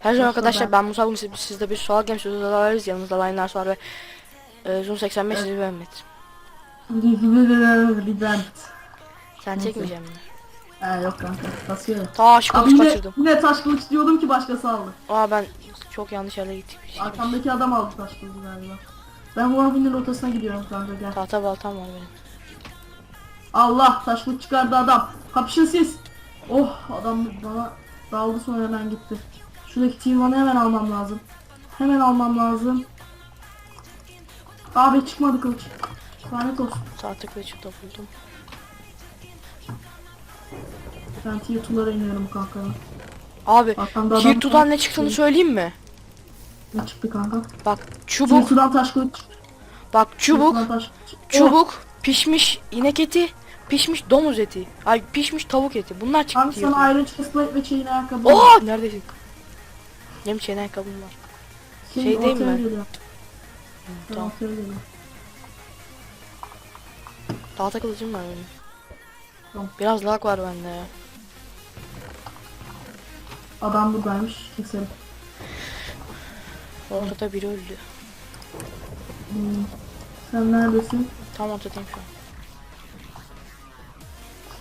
Her zaman arkadaşlar ben- Musa Bugün siz, sizde bir sual game sözü alırız. Yanımızda Line'lar var ve e, Zoom 85 sizi Mehmet. Sen Neyse. çekmeyeceğim mi? He yok kanka. Kasıyor. Taş Abi kılıç yine, kaçırdım. yine taş kılıç diyordum ki başkası aldı. Aa ben çok yanlış yere gittim. Arkamdaki adam aldı taş kılıcı galiba. Ben abinin ortasına gidiyorum kanka gel. Tahta baltam var benim. Allah taş kılıç çıkardı adam. Kapışın siz. Oh adam bana daldı sonra hemen gitti. Şuradaki team one'ı hemen almam lazım. Hemen almam lazım. Abi çıkmadı kılıç. Lanet olsun. Tahta kılıcı da buldum. Ben tier 2'lara iniyorum kanka. Abi Arkamda adam tier 2'dan var. ne çıktığını söyleyeyim mi? Ne çıktı kanka? Bak çubuk, 2'dan taş kılıç. bak çubuk, 2'dan taş kılıç. Oh, çubuk, pişmiş inek eti, pişmiş domuz eti. Ay pişmiş tavuk eti. Bunlar çıktı. Abi sana 2'dan. Iron Chestplate ve chain ayakkabı. Oo neredesin? Benim çene ayakkabım var. Chain şey değil mi? geliyor. Tamam. Tahta kılıcım var benim. Tamam. Biraz lag var bende ya. Adam buradaymış. Keselim. Ortada biri öldü. Hmm. Sen neredesin? Tam ortadayım şu an.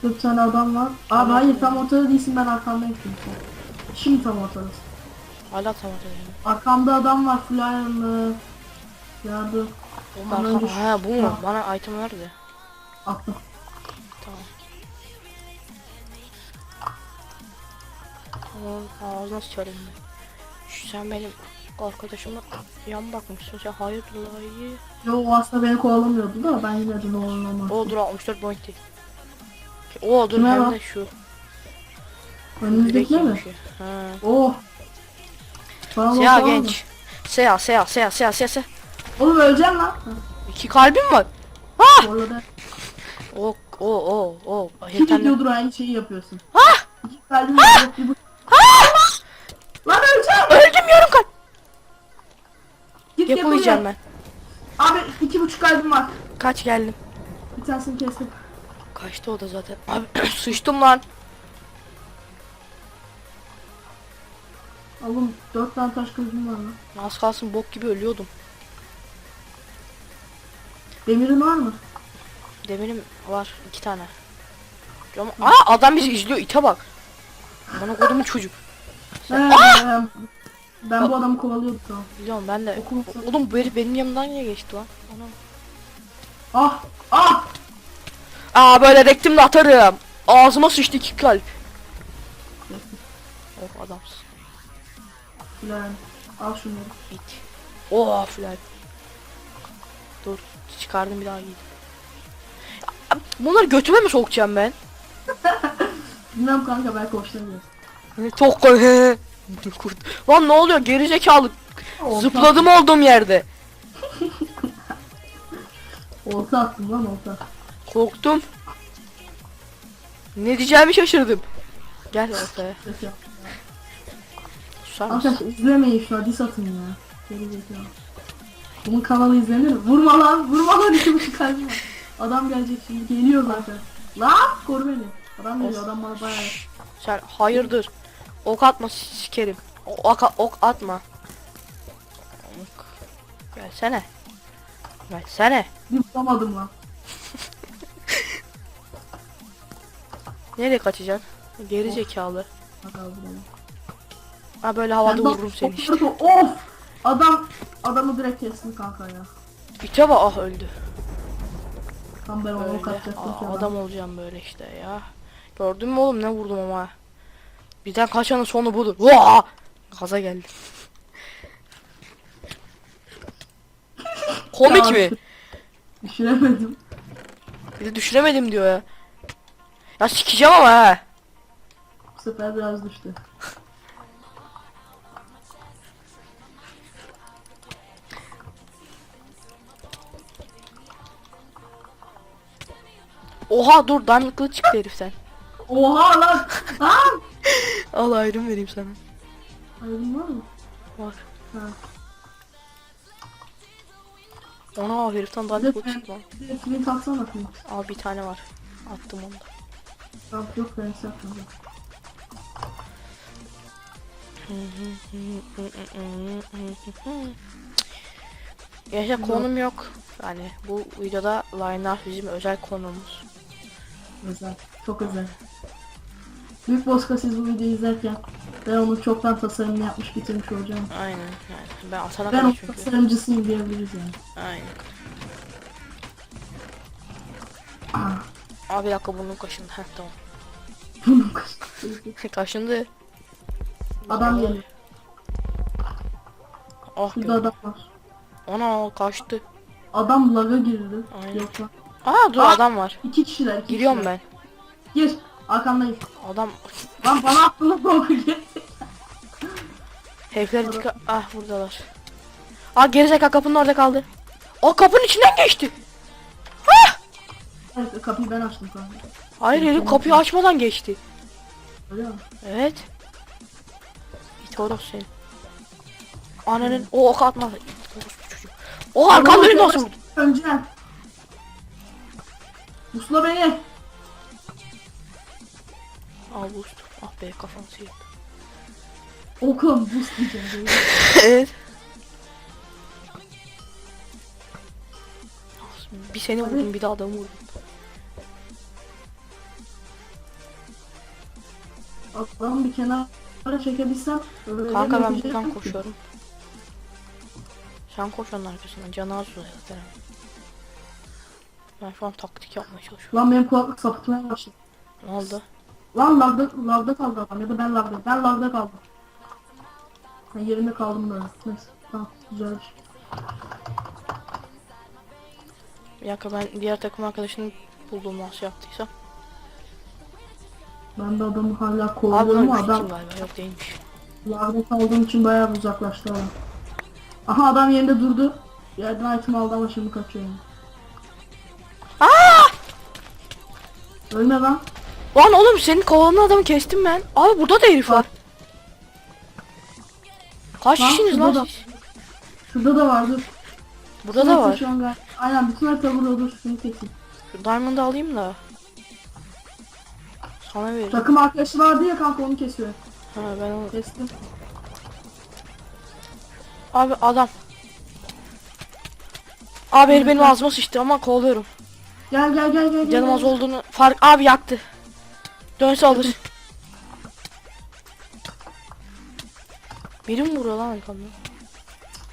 Şurada bir tane adam var. Abi Tamam. hayır tam ortada değilsin ben arkandayım şimdi. Şimdi tam ortadasın. Hala tam ortadayım. Arkamda adam var iron'lı. Yardım. Oğlum Bana arka- düş- Ha bu mu? Ha. Bana item verdi. Attım. Tamam. Tamam ağzına sıçarım ben. Şu sen benim arkadaşıma yan bakmışsın sen hayırdır iyi. Yo o aslında beni kovalamıyordu da ben yine de ne olur ne olmaz. O dur 64 point. O dur Kime hem bak? de şu. Önümüzdeki mi? Ya. Ha. Oh. Bana Seha genç. Seha Seha Seha Seha Seha Seha. Oğlum öleceğim lan. Ha, İki kalbim var. Orada O o o o. iki Yeterli. videodur aynı şeyi yapıyorsun. Ha! İki kalbim var. yok, bir bu- Lan öleceğim. Öldüm yarım kalp. Git Yapamayacağım yapılıyor. ben. Abi iki buçuk kalbim var. Kaç geldim. Bir tanesini kestim. Kaçtı o da zaten. Abi sıçtım lan. Oğlum dört tane taş kılıcım var lan. Az kalsın bok gibi ölüyordum. Demirin var mı? Demirim var iki tane. Ama aa adam bizi izliyor ite bak. Bana kodumun çocuk. He, he. ben bu adamı kovalıyordum tamam. Biliyorum ben de. Okul- Oğlum bu herif benim yanımdan niye geçti lan? Anam. Ah! Ah! Aa böyle rektimle atarım. Ağzıma sıçtı iki kalp. Oh adamsın. Ulan al şunları. Git. Oh filan. Dur çıkardım bir daha giydim. Bunları götüme mi sokacağım ben? Bilmem kanka belki hoşlanıyor. Çok he. Kurt. Lan ne oluyor gerizekalı Olta, zıpladım olduğum yerde. Olta attım lan olta. Korktum. Ne diyeceğimi şaşırdım. Gel ortaya. Susar mısın? Arkadaşlar izlemeyin şuna dis atın ya. Geri zekalı. Bunun kanalı izlenir? Vurma lan vurma lan iki buçuk kalbim var. Adam gelecek şimdi geliyor zaten. Lan koru beni. Adam geliyor adam bana bayağı. Sen hayırdır? Ok atma sikerim. Ok, ok atma. Ok. Gelsene. Gelsene. Bir vuramadım lan. Nereye kaçacaksın? Geri zekalı. Hadi al buraya. Ha böyle havada vururum seni işte. Of! Adam adamı direkt kestim kanka ya. Bite bak ah öldü. Tam ben onu ki Aa, adam. adam olacağım böyle işte ya. Gördün mü oğlum ne vurdum ama. Birden kaçanın sonu budur. Vaa! Gaza geldim. Komik mi? Düşüremedim. Bir de düşüremedim diyor ya. Ya sikeceğim ama ha. Bu sefer biraz düştü. Oha dur diamond kılıç çıktı heriften. Oha lan! Lan! Al ayrım vereyim sana. Aydın var mı? Var. Ha. Ona heriften diamond kılıç çıktı lan. atsana flint. Al bir tane var. Attım onu da. Tamam yok ben yapmadım. Yaşa konum yok. Yani bu videoda Linear bizim özel konumuz. Özel. Çok özel. Büyük Boska siz bu videoyu izlerken ben onun çoktan tasarımını yapmış bitirmiş olacağım. Aynen. Yani ben atana Ben çünkü. tasarımcısıyım diyebiliriz yani. Aynen. Ah, Abi bir dakika burnum kaşındı. Heh tamam. bunun kaşığı. Kaşındı. Adam geliyor. Şurada gördüm. adam var. Ana kaçtı. Adam laga girdi. Aynen. Yok lan. Aa dur Aa! adam var. İki kişiler. Iki Giriyorum kişiler. ben. Gir. Arkandayım. Adam Lan bana attın lan korku gir. herifler dikkat. Ah buradalar. Aa gerizekalı kapının orada kaldı. O kapının içinden geçti. Evet kapıyı ben açtım kanka. Hayır herif kapıyı açmadan geçti. Öyle mi? Evet. İt oros seni. Ananın o ok atma. O arkamda beni nasıl vurdu? Önce. Usla beni. Al boost. Ah be kafam sıyırdı. Okum boost diyeceğim. böyle. evet. Bir seni Hadi. vurdum bir de adamı vurdum. Adamı bir kenara çekebilsem. öyle Kanka ben yapacak buradan ki. koşuyorum. Sen koş onun arkasından. Canı az zaten. Ben şu an taktik yapmaya çalışıyorum. Lan benim kulaklık sapıtmaya başladı. Ne oldu? Lan lavda, lavda kaldı adam ya da ben lavda. Ben lavda kaldım. Ben yerimde kaldım böyle. Neyse. Tamam güzel bir şey. Bir dakika ben diğer takım arkadaşını buldum nasıl yaptıysam. Ben de adamı hala kovalıyorum ama adam galiba yok değilmiş. lavda kaldığım için bayağı uzaklaştı adam. Aha adam yerinde durdu. Yerden item aldı ama şimdi kaçıyor yani. Ölme lan. Lan oğlum senin kovanın adamı kestim ben. Abi burada da herif var. Kaç Lan şurada lan da- siz? Şurada da vardı. Burada da var. Aynen bütün harita burada dur. Şunu kesin. Şu Diamond'ı alayım da. Sana vereyim. Takım arkadaşı vardı ya kanka onu kesiyor. Ha ben onu... Kestim. Abi adam. Abi herif benim ağzıma sıçtı ama kovalıyorum. Gel gel gel gel. Canım az olduğunu fark... Abi yaktı. Dönse alır. Biri mi vuruyor lan arkamda?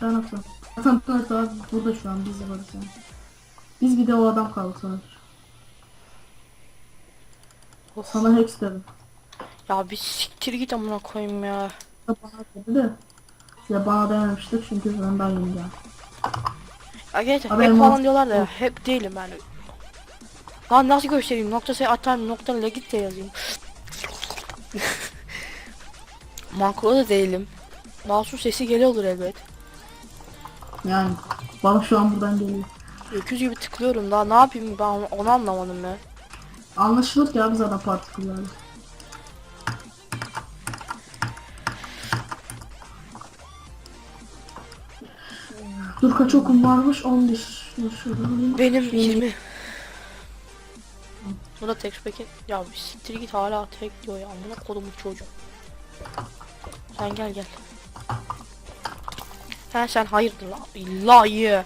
Ben atım. Zaten bütün haritalar burada şu an biz varız yani. Biz bir de o adam kaldı sanır. Of. Sana hex dedim. Ya bir siktir git amına koyayım ya. Ya Bana dedi de. Ya bana dememiştir çünkü ben yeni geldim. Ya gerçekten elmas- falan diyorlar da hep değilim ben. Lan nasıl göstereyim? Nokta say atarım, nokta legit de yazayım. Makro da değilim. Masum sesi geliyordur elbet. Yani bana şu an buradan geliyor. Öküz gibi tıklıyorum daha ne yapayım ben onu- anlamadım ya. Anlaşılır ki abi zaten partikülerle. Dur kaç okum varmış? 11. Dur şuradan alayım. Benim Şey- 20. Bu da tek peki. Ya siktir git hala tek diyor ya. Amına kodumun çocuğu. Sen gel gel. Sen sen hayırdır la. İllahi.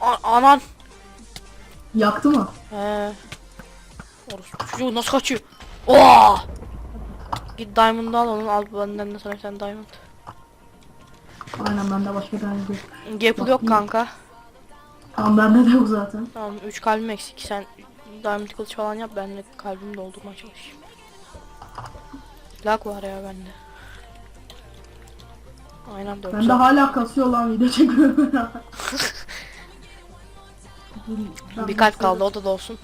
A- anan. Yaktı mı? He. Orospu çocuğu nasıl kaçıyor? Oo! Git diamond'ı al onun al benden de sana bir tane diamond. Aynen bende başka tane yok. Gapple yok kanka. Tamam bende de yok zaten. Tamam 3 kalbim eksik sen diamond kılıç falan yap ben de kalbimi doldurmaya çalışayım. Lag var ya bende. Aynen doğru. Bende hala kasıyor lan video çekiyorum ya. Bir kalp kaldı o da dolsun.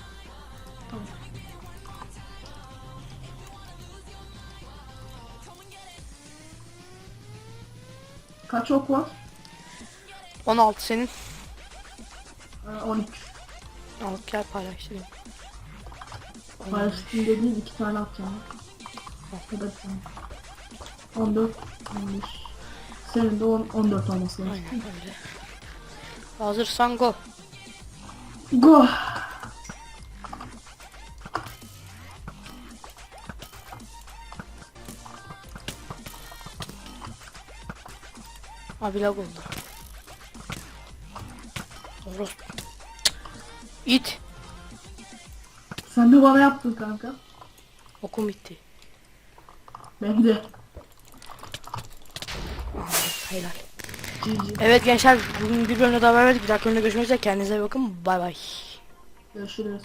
Kaç ok var? 16 senin. Ee, 13. Al gel paylaştırayım. Paylaştım dediğin iki tane atacağım. Ya da bir tane. 14, 15. Senin de 10, 14 olması lazım. Aynen öyle. Hazırsan go. Go! Abi lag oldu. Orospu. İt. Sen de bana yaptın kanka. Okum bitti. Ben de. Helal. GG. Evet gençler bugün bir bölümde daha vermedik. Bir dahaki bölümde görüşmek üzere. Kendinize iyi bakın. Bay bay. Görüşürüz.